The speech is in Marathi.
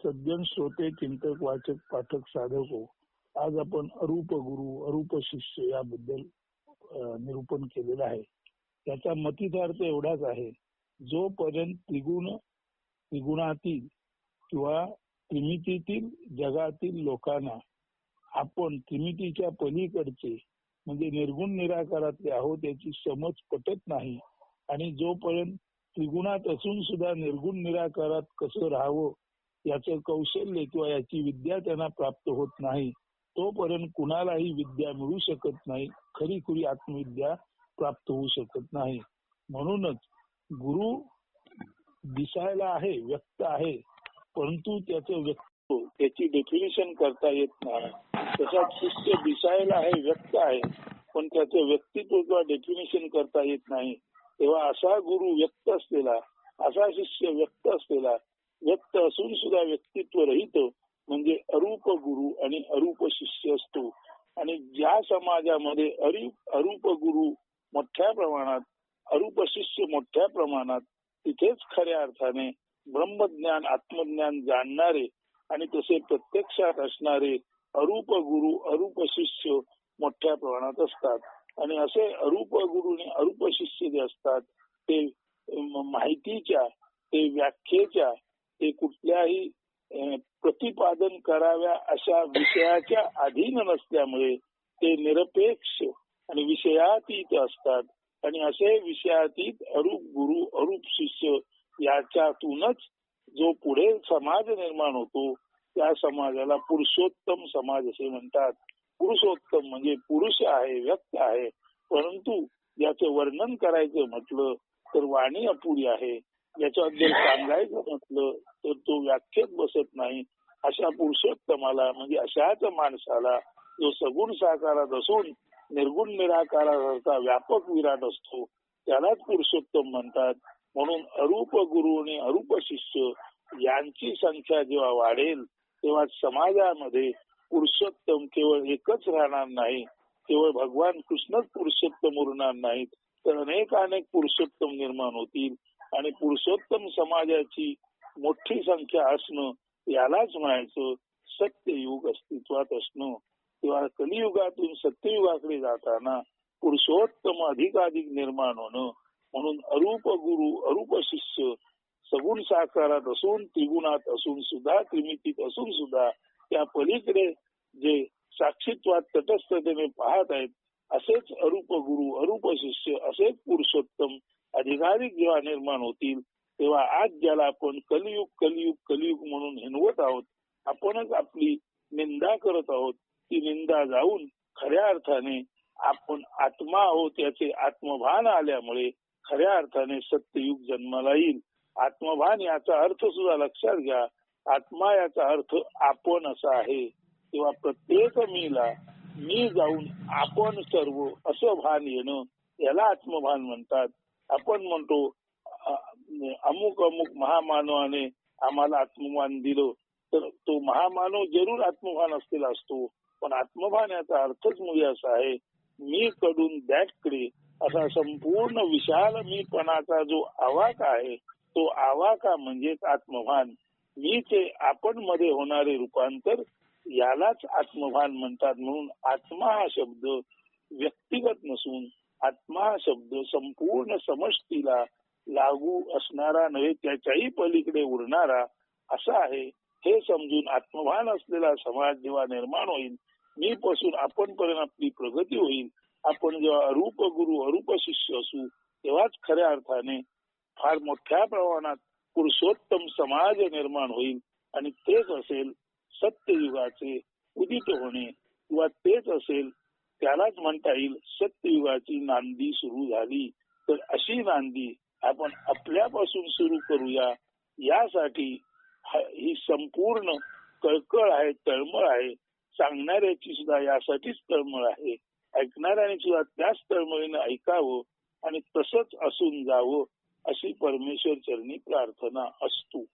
सज्जन श्रोते चिंतक वाचक पाठक साधक हो. आज आपण अरूप गुरु अरूप शिष्य याबद्दल निरूपण केलेलं आहे. त्याचा मतितार्थ एवढाच आहे. जोपर्यंत त्रिगुण त्रिगुणातील किंवा त्रिमितीतील जगातील लोकांना आपण त्रिमितीच्या पलीकडचे म्हणजे निर्गुण निराकारातले आहोत याची समज पटत नाही आणि जोपर्यंत त्रिगुणात असून सुद्धा निर्गुण निराकारात कसं राहावं याचं कौशल्य किंवा याची विद्या त्यांना प्राप्त होत नाही तोपर्यंत कुणालाही विद्या मिळू शकत नाही खरी खुरी आत्मविद्या प्राप्त होऊ शकत नाही. म्हणूनच गुरु दिसायला आहे व्यक्त आहे परंतु त्याचं व्यक्त त्याची डेफिनेशन करता येत नाही. तसाच शिष्य दिसायला आहे व्यक्त आहे पण त्याचं व्यक्तित्व किंवा डेफिनेशन करता येत नाही. तेव्हा असा गुरु व्यक्त असलेला असा शिष्य व्यक्त असलेला व्यक्त असून सुद्धा व्यक्तित्व रहित म्हणजे अरूप गुरु आणि अरूप शिष्य असतो. आणि ज्या समाजामध्ये अरूप गुरु मोठ्या प्रमाणात अरूप शिष्य मोठ्या प्रमाणात तिथेच खऱ्या अर्थाने ब्रह्मज्ञान आत्मज्ञान जाणणारे आणि तसे प्रत्यक्षात असणारे अरूप गुरु अरूप शिष्य मोठ्या प्रमाणात असतात. आणि असे अरूप गुरु आणि अरूप शिष्य जे असतात ते माहितीच्या ते व्याख्येच्या ते कुठल्याही प्रतिपादन कराव्या अशा विषयाच्या अधीन नसल्यामुळे ते निरपेक्ष आणि विषयातीत असतात. आणि असे विषयातीत अरूप गुरु अरूप शिष्य याच्यातूनच जो पुढे समाज निर्माण होतो त्या समाजाला पुरुषोत्तम समाज असे म्हणतात. पुरुषोत्तम म्हणजे पुरुष आहे व्यक्त आहे. परंतु याचं वर्णन करायचं म्हटलं तर वाणी अपुरी आहे. याच्याबद्दल सांगायचं म्हटलं तर तो व्याख्येत बसत नाही. अशा पुरुषोत्तमाला म्हणजे अशाच माणसाला जो सगुण साकारात असून निर्गुण निराकाराचा व्यापक विराट असतो त्यालाच पुरुषोत्तम म्हणतात. म्हणून अरूप गुरु आणि अरूप शिष्य यांची संख्या जेव्हा वाढेल तेव्हा समाजामध्ये पुरुषोत्तम केवळ एकच राहणार नाही. केवळ भगवान कृष्णच पुरुषोत्तम उरणार नाहीत तर अनेक अनेक पुरुषोत्तम निर्माण होतील. आणि पुरुषोत्तम समाजाची मोठी संख्या असणं यालाच म्हणायचं सत्ययुग अस्तित्वात असणं. किंवा कलियुगातून सत्ययुगाकडे जाताना पुरुषोत्तम अधिकाधिक निर्माण होणं. म्हणून अरूप गुरु अरूप शिष्य सगुण साकारात असून त्रिगुणात असून सुद्धा त्रिमितीत असून सुद्धा त्या पलीकडे जे साक्षीत्वात तटस्थतेने पाहत आहेत असेच अरूप गुरु अरूप शिष्य असेच पुरुषोत्तम अधिकाधिक जेव्हा निर्माण होतील तेव्हा आज ज्याला आपण कलियुग कलियुग कलियुग म्हणून हिनवत आहोत आपणच आपली निंदा करत आहोत. ती निंदा जाऊन खऱ्या अर्थाने आपण आत्मा आहोत याचे आत्मभान आल्यामुळे खऱ्या अर्थाने सत्ययुग जन्माला येईल. आत्मभान याचा अर्थ सुद्धा लक्षात घ्या आत्मा याचा अर्थ आपण असा आहे. तेव्हा प्रत्येक मीला मी जाऊन आपण सर्व असं भान येणं याला आत्मभान म्हणतात. आपण म्हणतो अमुक अमुक महामानवाने आम्हाला आत्मभान दिलं तर तो महामानव जरूर आत्मभान असलेला असतो. पण आत्मभान याचा अर्थच मुळे असा आहे मी कडून दॅटकडे असा संपूर्ण विशाल मीपणाचा जो आवाका आहे तो आवाका म्हणजेच आत्मभान. मीचे आपण मध्ये होणारे रूपांतर यालाच आत्मभान म्हणतात म्हणून आत्मा हा शब्द व्यक्तिगत नसून आत्मा शब्द संपूर्ण समष्टीला लागू असणारा नव्हे त्याच्याही पलीकडे उरणारा असा आहे. हे समजून आत्मभान असलेला समाज जेव्हा निर्माण होईल मी पासून आपण पर्यंत आपली प्रगती होईल. आपण जेव्हा अरूप गुरु अरूप शिष्य असू तेव्हाच खऱ्या अर्थाने फार मोठ्या प्रमाणात पुरुषोत्तम समाज निर्माण होईल. आणि तेच असेल सत्ययुगाचे उदित होणे किंवा तेच असेल त्यालाच म्हणता येईल सत्ययुगाची नांदी सुरू झाली. तर अशी नांदी आपण आपल्यापासून सुरू करूया. यासाठी ही संपूर्ण कळकळ आहे तळमळ आहे. सांगणाऱ्याची सुद्धा यासाठीच तळमळ आहे. ऐकणाऱ्याने सुद्धा त्याच तळमळीनं ऐकावं आणि तसंच असून जावं अशी परमेश्वर चरणी प्रार्थना असतो.